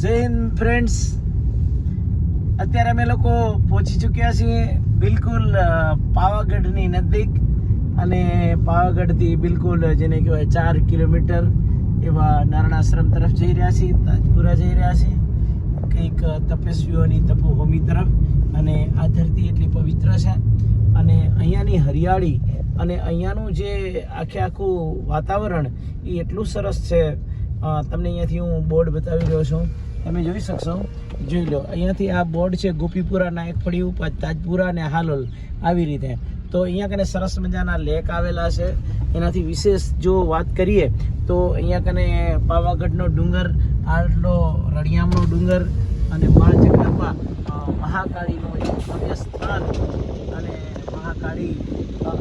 જય હિન્દ ફ્રેન્ડ્સ અત્યારે અમે લોકો પહોંચી ચૂક્યા છીએ બિલકુલ પાવાગઢની નજીક અને પાવાગઢથી બિલકુલ, જેને કહેવાય ચાર કિલોમીટર એવા નારાયણાશ્રમ તરફ જઈ રહ્યા છીએ, તાજપુરા જઈ રહ્યા છીએ. કંઈક તપસ્વીઓની તપોભૂમિ તરફ અને આ ધરતી એટલી પવિત્ર છે અને અહીંયાની હરિયાળી અને અહીંયાનું જે આખે આખું વાતાવરણ એ એટલું સરસ છે તમને અહીંયાથી હું બોર્ડ બતાવી રહ્યો છું. તમે જોઈ શકશો. જોઈ લો, અહીંયાથી આ બોર્ડ છે ગોપીપુરા નાયક ફળિયું, પછી તાજપુરા અને હાલોલ આવી રીતે. તો અહીંયા કને સરસ મજાના લેક આવેલા છે. એનાથી વિશેષ જો વાત કરીએ, તો અહીંયા કને પાવાગઢનો ડુંગર, આટલો રણિયામનો ડુંગર અને બાળ જગદંબા મહાકાળીનું એક ભવ્ય સ્થાન અને મહાકાળી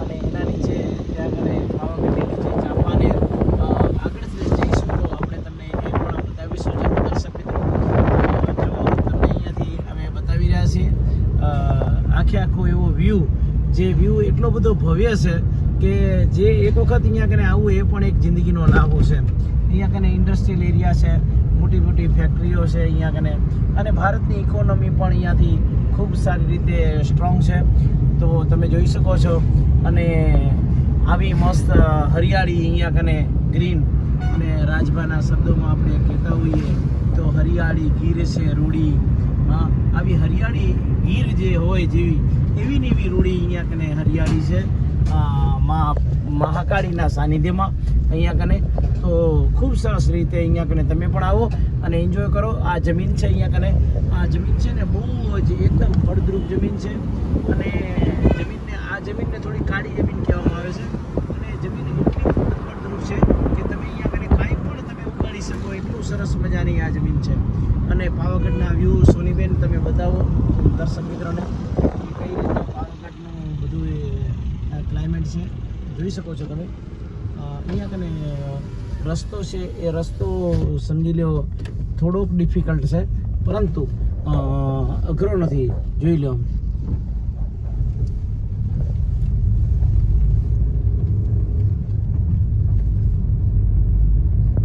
અને એના નીચે ત્યાં આગળ પાવાગઢની નીચે ચાંપાનેર અ, આગળ જઈશું તો આપણે તમને એ પણ બતાવીશું જે દર્શક મિત્રો અ, જો તમને અહીંયાથી અમે બતાવી રહ્યા છીએ અ, આખે આખો એવો વ્યૂ જે વ્યૂ એટલો બધો ભવ્ય છે કે જે એક વખત અહીંયા કને આવવું એ પણ એક જિંદગીનો લાભો છે. અહીંયા કને ઇન્ડસ્ટ્રીયલ એરિયા છે, મોટી મોટી ફેક્ટરીઓ છે અહીંયા કને. અને ભારતની ઇકોનોમી પણ અહીંયાથી ખૂબ સારી રીતે સ્ટ્રોંગ છે. તો તમે જોઈ શકો છો. અને આવી મસ્ત હરિયાળી અહીંયા કને ગ્રીન અને રાજભાના શબ્દોમાં આપણે કહેતા હોઈએ તો હરિયાળી, ગીર છે, રૂડી આવી હરિયાળી ગીર જે હોય જેવી, એવી ને એવી રૂડી અહીંયા કને હરિયાળી છે. મહાકાળીના સાનિધ્યમાં અહીંયા કને. તો ખૂબ સરસ રીતે અહીંયા કને તમે પણ આવો અને એન્જોય કરો. આ જમીન છે અહીંયા કને. આ જમીન છે ને બહુ જ એકદમ ફળદ્રુપ જમીન છે. અને જમીનને, આ જમીનને થોડી કાળી જમીન કહેવામાં આવે છે. અને જમીન એટલી ફળદ્રુપ છે કે તમે અહીંયા કને કાંઈ પણ તમે ઉગાડી શકો, એટલું સરસ મજાની આ જમીન છે. અને પાવાગઢના વ્યૂ સોનીબેન, તમે બતાવો દર્શક મિત્રોને કે કઈ રીતે પાવાગઢનું બધું ક્લાઇમેટ છે. જોઈ શકો છો તમે. અહીંયા કને રસ્તો છે, એ રસ્તો સમજી લો થોડોક ડિફિકલ્ટ છે, પરંતુ અઘરો નથી. જોઈ લો